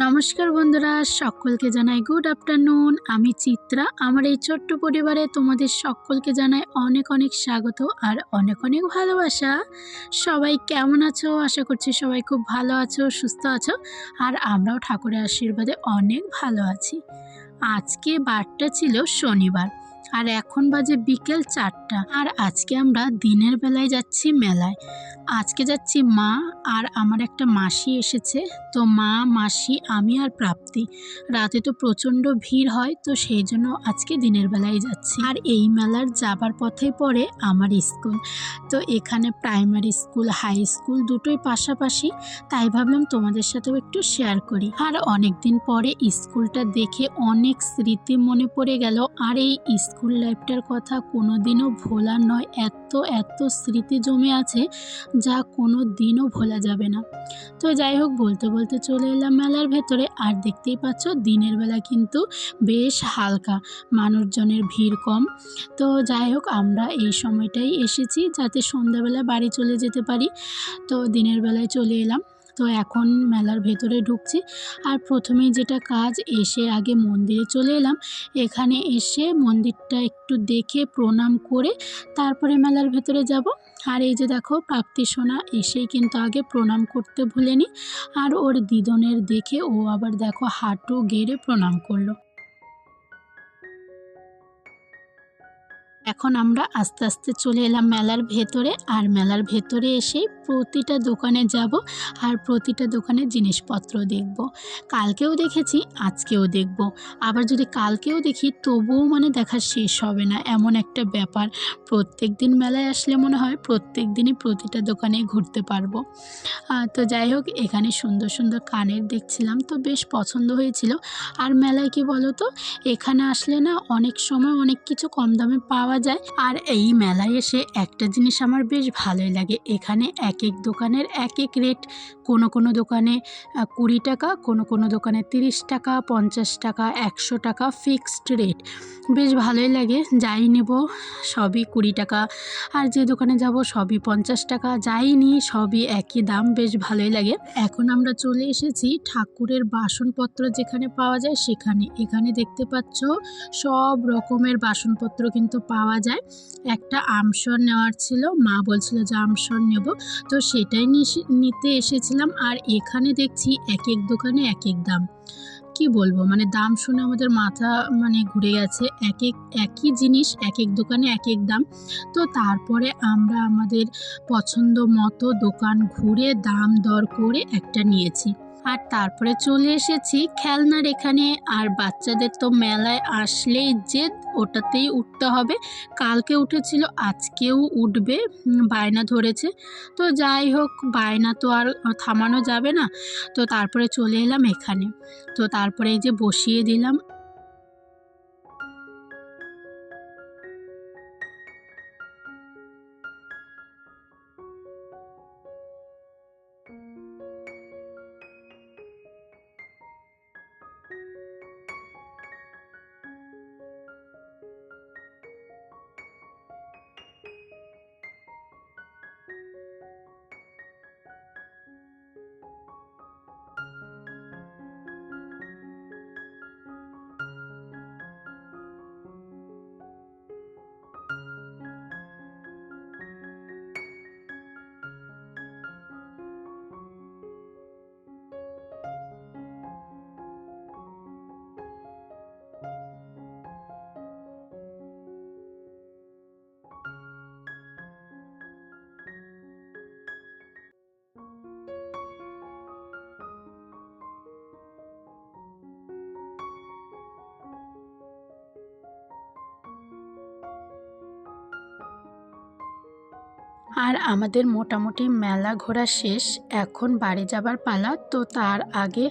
নমস্কার বন্ধুরা, সকলকে জানাই গুড আফটারনুন আমি চিত্রা, আমার এই ছোট্ট পরিবারে তোমাদের সকলকে জানাই অনেক অনেক স্বাগত আর অনেক অনেক ভালোবাসা। সবাই কেমন আছো? আশা করছি সবাই খুব ভালো আছো, সুস্থ আছো আর আমরাও ঠাকুরের আশীর্বাদে অনেক ভালো আছি। আজকে বারটা ছিল শনিবার। আর এখন বাজে বিকেল চারটা। আর আজকে আমরা দিনের বেলায় যাচ্ছি মেলায়। আজকে যাচ্ছি মা আর আমার একটা মাসি এসেছে। তো মা, মাসি, আমি আর প্রাপ্তি। রাতে তো প্রচণ্ড ভিড় হয়, তো সেই জন্য আজকে দিনের বেলায় যাচ্ছি। আর এই মেলার যাবার পথে পড়ে আমার স্কুল। তো এখানে প্রাইমারি স্কুল, হাই স্কুল দুটোই পাশাপাশি। তাই ভাবলাম তোমাদের সাথেও একটু শেয়ার করি। আর অনেক দিন পরে স্কুলটা দেখে অনেক স্মৃতি মনে পড়ে গেল। আর এই লাইফটার কথা কোনো দিনও ভোলার নয়, এত এত স্মৃতি জমে আছে যা কোনো দিনও ভোলা যাবে না। তো যাই হোক, বলতে বলতে চলে এলাম মেলার ভেতরে। আর দেখতেই পাচ্ছ, দিনের বেলা কিন্তু বেশ হালকা, মানুষজনের ভিড় কম। তো যাই হোক, আমরা এই সময়টাই এসেছি যাতে সন্ধ্যাবেলা বাড়ি চলে যেতে পারি। তো দিনের বেলায় চলে এলাম। তো এখন মেলার ভেতরে ঢুকছি। আর প্রথমেই যেটা কাজ, এসে আগে মন্দিরে চলে এলাম। এখানে এসে মন্দিরটা একটু দেখে প্রণাম করে তারপরে মেলার ভেতরে যাব। আর এই যে দেখো, প্রাপ্তি সোনা এসেই কিন্তু আগে প্রণাম করতে ভুলেনি আর ওর দিদনের দেখে ও আবার দেখো হাঁটু গেড়ে প্রণাম করল। এখন আমরা আস্তে আস্তে চলে এলাম মেলার ভেতরে। আর মেলার ভেতরে এসে প্রতিটা দোকানে যাব আর প্রতিটা দোকানে জিনিসপত্র দেখব। কালকেও দেখেছি, আজকেও দেখব। আবার যদি কালকেও দেখি, তবুও মানে দেখা শেষ হবে না। এমন একটা ব্যাপার। প্রত্যেক দিন মেলায় আসলে মনে হয় প্রত্যেক দিনই প্রতিটা দোকানে ঘুরতে পারব। তো যাই হোক, এখানে সুন্দর সুন্দর কানের দেখছিলাম। তো বেশ পছন্দ হয়েছিল। আর মেলায় কি বলো তো এখানে আসলে না অনেক সময় অনেক কিছু কম দামে পাওয়া যায়। আর এই মেলায় এসে একটা জিনিস আমার বেশ ভালোই লাগে। এখানে এক এক এক দোকানের এক এক রেট। কোনো কোনো দোকানে কুড়ি টাকা, কোনো কোনো দোকানে তিরিশ টাকা, পঞ্চাশ টাকা, একশো টাকা ফিক্সড রেট। বেশ ভালোই লাগে, যাই নেব, সবই কুড়ি টাকা। আর যে দোকানে যাব, সবই পঞ্চাশ টাকা, যাই নিই সবই একই দাম, বেশ ভালোই লাগে। এখন আমরা চলে এসেছি ঠাকুরের বাসনপত্র যেখানে পাওয়া যায়, সেখানে। এখানে দেখতে পাচ্ছ, সব রকমের বাসনপত্র কিন্তু পাওয়া যায়। একটা আমসর নেওয়ার ছিল, মা বলছিল যে আমসর নেব। তো সেটাই নিতে এসেছিলাম আর এখানে দেখছি এক এক দোকানে এক এক দাম। কি বলব? মানে দাম শুনে আমাদের মাথা মানে ঘুরে গেছে। এক এক, একই জিনিস, এক এক দোকানে এক এক দাম। তো তারপরে আমরা আমাদের পছন্দ মতো দোকান ঘুরে দাম দর করে একটা নিয়েছি। আর তারপরে চলে এসেছি খেলনার এখানে। আর বাচ্চাদের তো মেলায় আসলেই যে ওটাতেই উঠতে হবে। কালকে উঠেছিল, আজকেও উঠবে বায়না ধরেছে। তো যাই হোক, বায়না তো আর থামানো যাবে না। তো তারপরে চলে এলাম এখানে। তো তারপরে এই যে বসিয়ে দিলাম। আর আমাদের মোটামুটি মেলা ঘোরা শেষ, এখন বাড়ি যাবার পালা। তো তার আগে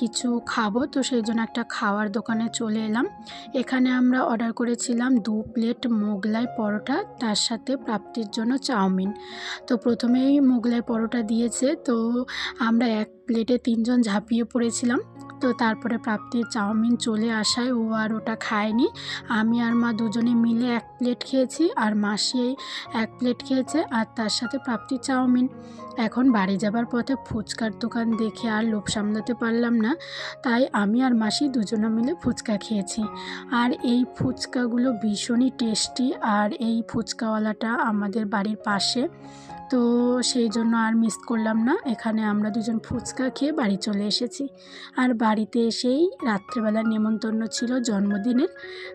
কিছু খাব, তো সেই জন্য একটা খাওয়ার দোকানে চলে এলাম। এখানে আমরা অর্ডার করেছিলাম দু প্লেট মোগলাই পরোটা, তার সাথে প্রাপ্তির জন্য চাউমিন। তো প্রথমেই মোগলাই পরোটা দিয়েছে, তো আমরা এক প্লেটে তিনজন ঝাঁপিয়ে পড়েছিলাম। তো তারপরে প্রাপ্তির চাউমিন চলে আসায় ও আর ওটা খায়নি। আমি আর মা দুজনে মিলে এক প্লেট খেয়েছি আর মাসি এক প্লেট খেয়েছে আর তার সাথে প্রাপ্তি চাউমিন। এখন বাড়ি যাবার পথে ফুচকার দোকান দেখে আর লোভ সামলাতে পারলাম না, তাই আমি আর মাসি দুজনে মিলে ফুচকা খেয়েছি। আর এই ফুচকাগুলো ভীষণই টেস্টি আর এই ফুচকাওয়ালাটা আমাদের বাড়ির পাশে তো সেই জন্য আর মিস করলাম না। এখানে আমরা দুজন ফুচকা খেয়ে বাড়ি চলে এসেছি। আর বাড়িতে এসেই রাত্রেবেলার নেমন্তন্ন ছিল জন্মদিনের।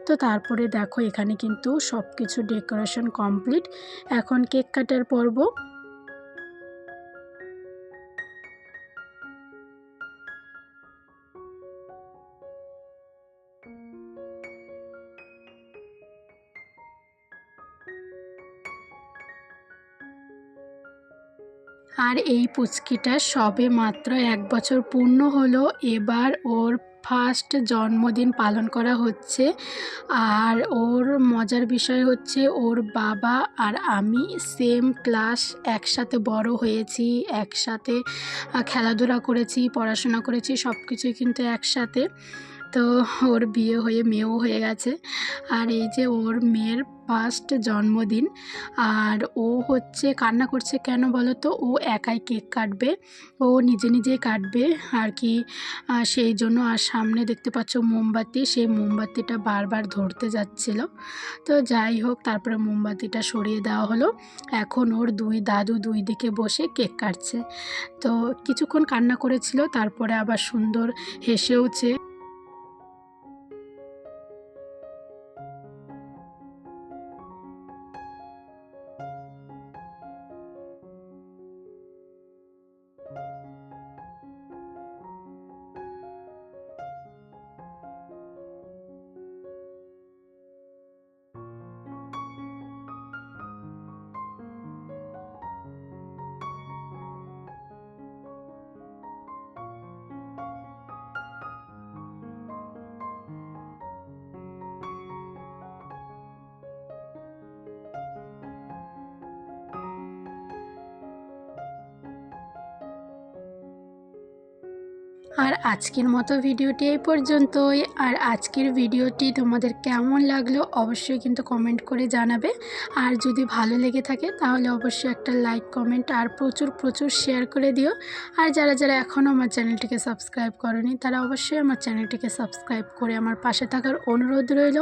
তো তারপরে দেখো এখানে কিন্তু সব কিছু ডেকোরেশন কমপ্লিট এখন কেক কাটার পর্ব। আর এই পুচকিটা সবে মাত্র এক বছর পূর্ণ হলো। এবার ওর ফার্স্ট জন্মদিন পালন করা হচ্ছে। আর ওর মজার বিষয় হচ্ছে ওর বাবা আর আমি সেম ক্লাস একসাথে বড় হয়েছি, একসাথে খেলাধুলা করেছি, পড়াশোনা করেছি সব কিছুই কিন্তু একসাথে। তো ওর বিয়ে হয়ে, মেয়েও হয়ে গেছে। আর এই যে ওর মেয়ের ফার্স্ট জন্মদিন, আর ও হচ্ছে কান্না করছে কেন বলো তো? ও একাই কেক কাটবে, ও নিজে নিজেই কাটবে আর কি। সেই জন্য আর সামনে দেখতে পাচ্ছ মোমবাতি, সেই মোমবাতিটা বারবার ধরতে যাচ্ছিল। তো যাই হোক, তারপরে মোমবাতিটা সরিয়ে দেওয়া হলো। এখন ওর দুই দাদু দুই দিকে বসে কেক কাটছে। তো কিছুক্ষণ কান্না করেছিল, তারপরে আবার সুন্দর হেসেওছে। আর আজকের মতো ভিডিওটি এই পর্যন্তই। আর আজকের ভিডিওটি তোমাদের কেমন লাগল অবশ্যই কিন্তু কমেন্ট করে জানাবে। আর যদি ভালো লেগে থাকে তাহলে অবশ্যই একটা লাইক কমেন্ট আর প্রচুর প্রচুর শেয়ার করে দিও। আর যারা যারা এখনও আমার চ্যানেলটিকে সাবস্ক্রাইব করেনি তারা অবশ্যই আমার চ্যানেলটিকে সাবস্ক্রাইব করে আমার পাশে থাকার অনুরোধ রইল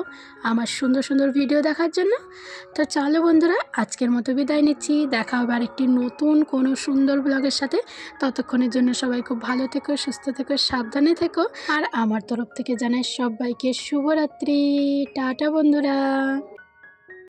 আমার সুন্দর সুন্দর ভিডিও দেখার জন্য। তো চলো বন্ধুরা, আজকের মতো বিদায় নিচ্ছি। দেখা হবে আরেকটি নতুন কোনো সুন্দর ব্লগের সাথে। ততক্ষণের জন্য সবাই খুব ভালো থেকো, সুস্থ থেকো সাবধানে থেকো। আর আমার তরফ থেকে জানাই সবাইকে শুভরাত্রি। টাটা বন্ধুরা।